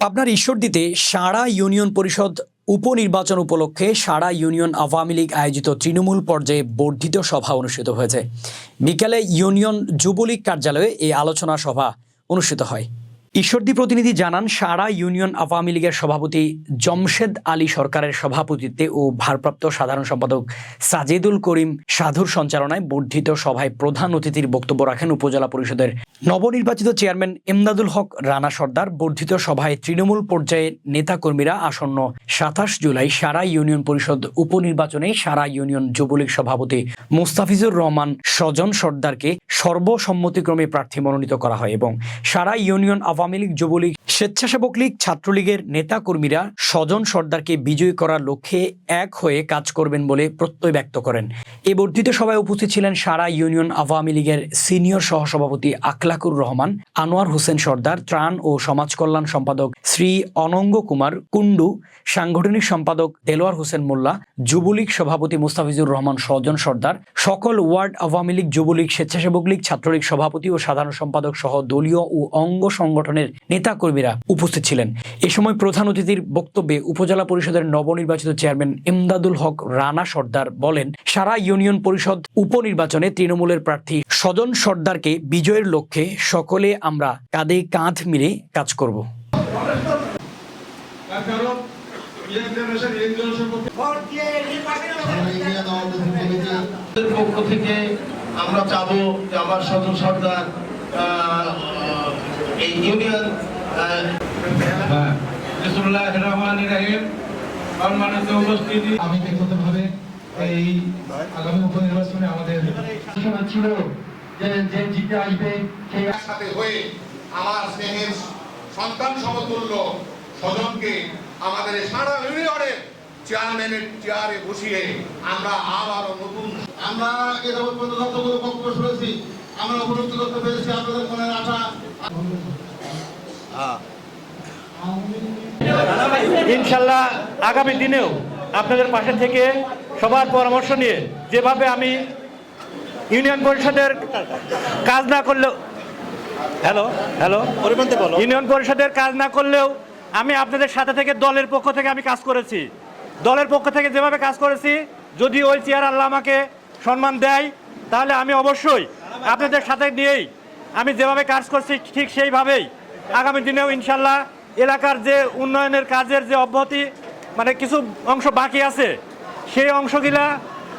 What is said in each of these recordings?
পাবনার ঈশ্বরদীতে সারা ইউনিয়ন পরিষদ উপনির্বাচন উপলক্ষে সারা ইউনিয়ন আওয়ামী লীগ আয়োজিত তৃণমূল পর্যায়ে বর্ধিত সভা অনুষ্ঠিত হয়েছে। বিকালে ইউনিয়ন যুবলীগ কার্যালয়ে এই আলোচনা সভা অনুষ্ঠিত হয়। ঈশ্বরদী প্রতিনিধি জানান, সারা ইউনিয়ন আওয়ামী লীগের সভাপতি জমশেদ আলী সরকারের সভাপতিত্বে ও ভারপ্রাপ্ত সাধারণ সম্পাদক সাজেদুল করিম সাধুর সঞ্চালনায় বর্ধিত সভায় প্রধান অতিথির বক্তব্য রাখেন উপজেলা পরিষদের নবনির্বাচিত চেয়ারম্যান এমদাদুল হক রানা সর্দার। বর্ধিত সভায় তৃণমূল পর্যায়ে নেতাকর্মীরা আসন্ন সাতাশ জুলাই সারা ইউনিয়ন পরিষদ উপনির্বাচনে সারা ইউনিয়ন যুবলীগ সভাপতি মুস্তাফিজুর রহমান স্বজন সর্দারকে সর্বসম্মতিক্রমে প্রার্থী মনোনীত করা হয় এবং সারা ইউনিয়ন আওয়ামী লীগ, যুবলীগ, স্বেচ্ছাসেবক লীগ, ছাত্রলীগের নেতাকর্মীরা স্বজন সর্দারকে বিজয়ী করার লক্ষ্যে এক হয়ে কাজ করবেন বলে প্রত্যয় ব্যক্ত করেন। এ বর্ধিত সভায় উপস্থিত ছিলেন সারা ইউনিয়ন আওয়ামী লীগের সিনিয়র সহসভাপতি আখলাকুর রহমান, আনোয়ার হোসেন সর্দার, ত্রাণ ও সমাজ কল্যাণ সম্পাদক শ্রী অনঙ্গ কুমার কুন্ডু সাংগঠনিক সম্পাদক দেলোয়ার হোসেন মোল্লা, যুবলীগ সভাপতি মুস্তাফিজুর রহমান স্বজন সর্দার, সকল ওয়ার্ড আওয়ামী লীগ, যুবলীগ, স্বেচ্ছাসেবক লীগ, ছাত্রলীগ সভাপতি ও সাধারণ সম্পাদক সহ দলীয় ও অঙ্গ সংগঠনের নেতাকর্মীরা উপস্থিত ছিলেন। এ সময় প্রধান অতিথির বক্তব্যে উপজেলা পরিষদের নবনির্বাচিত চেয়ারম্যান এমদাদুল হক রানা সর্দার বলেন, সারা ইউনিয়ন পরিষদ উপনির্বাচনে তৃণমূলের প্রার্থী স্বজন সর্দারকে বিজয়ের লক্ষ্যে সকলে আমরা কাঁধে কাঁধ মিলে কাজ করব। পক্ষ থেকে আমরা চাবো যে আমার সদর সর্দার এই ইউনিয়ন হ্যাঁ আমি ব্যক্তিগতভাবে এই আগামী উপনির্বাচনে আমাদের ছিল যে যে জিতে আসবে সেই সাথে হয়ে আমার স্নেহের সন্তান সমতুল্য স্বজনকে আমাদের সারা ইউনিয়নের চেয়ারম্যানের চেয়ারে বসিয়ে আমরা আবারও নতুন আমরা এ যাবৎ পর্যন্ত যতগুলো বক্তব্য শুনেছি আমরা উপলব্ধি করতে পেরেছি আপনাদের মনের আশা। ইনশাল্লাহ আগামী দিনেও আপনাদের পাশে থেকে সবার পরামর্শ নিয়ে যেভাবে আমি ইউনিয়ন পরিষদের কাজ না করলেও হ্যালো হ্যালো। ইউনিয়ন পরিষদের কাজ না করলেও আমি আপনাদের সাথে থেকে দলের পক্ষ থেকে আমি কাজ করেছি। দলের পক্ষ থেকে যেভাবে কাজ করেছি যদি ওই চেয়ার আল্লাহ আমাকে সম্মান দেয় তাহলে আমি অবশ্যই আপনাদের সাথে নিয়েই আমি যেভাবে কাজ করছি ঠিক সেইভাবেই। আগামী দিনেও ইনশাল্লাহ এলাকার যে উন্নয়নের কাজের যে অব্যাহতি মানে কিছু অংশ বাকি আছে, সেই অংশগুলা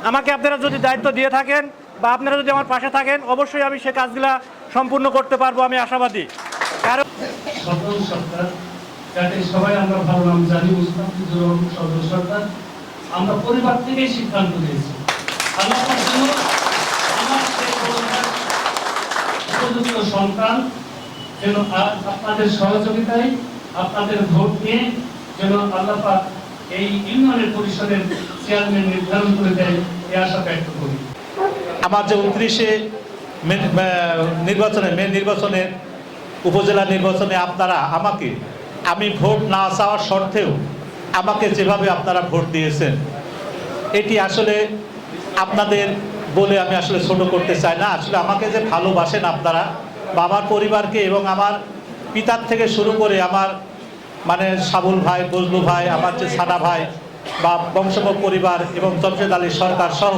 আমাকে আপনারা যদি দায়িত্ব দিয়ে থাকেন বা আপনারা যদি আমার পাশে থাকেন, অবশ্যই আমি সে কাজগুলা সম্পূর্ণ করতে পারব আমি আশাবাদী। কারণ আমরা পরিবার থেকেই সিদ্ধান্ত নিয়েছি পাক যেন আমার সেই পরিবার উপযুক্ত সন্তান, যেন আপনাদের সহযোগিতায়, আপনাদের ভোট নিয়ে যেন আল্লাহ এই ইউনিয়নের পরিষদের চেয়ারম্যান নির্ধারণ করে দেয়, এই আশা ব্যক্ত করি। আমার যে উনত্রিশে নির্বাচনে, মে নির্বাচনে উপজেলা নির্বাচনে আপনারা, আমাকে, আমি ভোট না চাওয়ার সত্ত্বেও আমাকে যেভাবে আপনারা ভোট দিয়েছেন, এটি আসলে আপনাদের বলে আমি আসলে ছোট করতে চাই না। আসলে আমাকে যে ভালোবাসেন আপনারা বা আমার পরিবারকে এবং আমার পিতার থেকে শুরু করে আমার মানে সাবুল ভাই, বজলু ভাই, আমার যে সাদা ভাই বা বংশব পরিবার এবং জমশেদ আলী সরকার সহ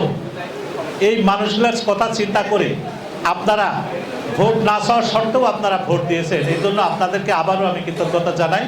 এই মানুষগুলোর কথা চিন্তা করে আপনারা ভোট না চাওয়ার সত্ত্বেও আপনারা ভোট দিয়েছেন। এই জন্য আপনাদেরকে আবারও আমি কৃতজ্ঞতা জানাই।